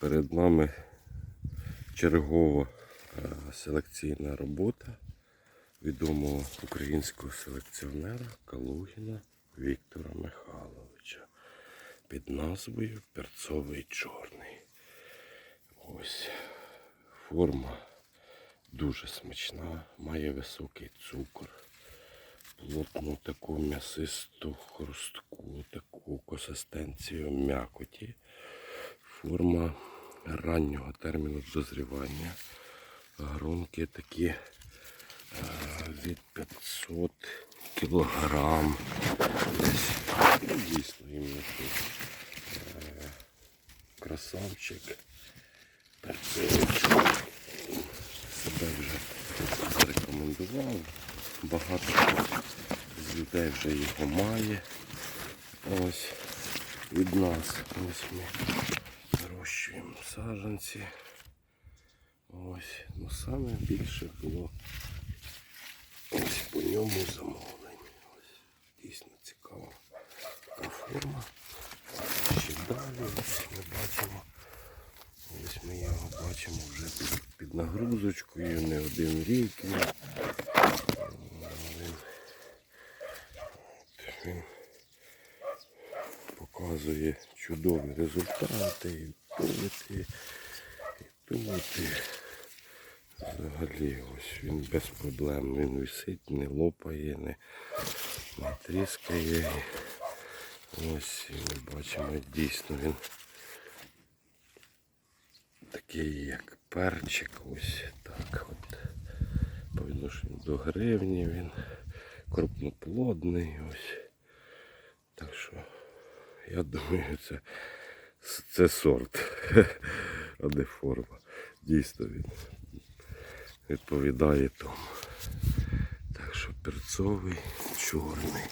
Перед нами чергова е, селекційна робота відомого українського селекціонера Калугіна Віктора Михайловича під назвою Перцовий чорний. Ось форма дуже смачна, має високий цукор, плотну таку м'ясисту хрустку, таку консистенцію м'якоті. Форма раннього терміну дозрівання. Гронки такі е, від 500 кілограм. Десь дійсно іменно. Е, Красавчик. Перцевич. Себе вже зарекомендував. Багато з людей вже його має. Ось від нас. Ось ми вирощуємо саджанці. Ось, ну саме більше було ось по ньому замовлень. Ось, дійсно цікава така форма. Ще далі ось ми бачимо. Ось ми його бачимо вже під, під нагрузочкою, не один рік. Він, він, показує чудові результати. Тут, і. І взагалі ось він без проблем. Він висить, не лопає, не, не тріскає. Ось ми бачимо дійсно він такий як перчик. Ось так от. По відношенню до гривні він крупноплодний. Ось. Так що я думаю, це, це сорт, а не форма. Дійсно він відповідає тому. Так що перцовий чорний.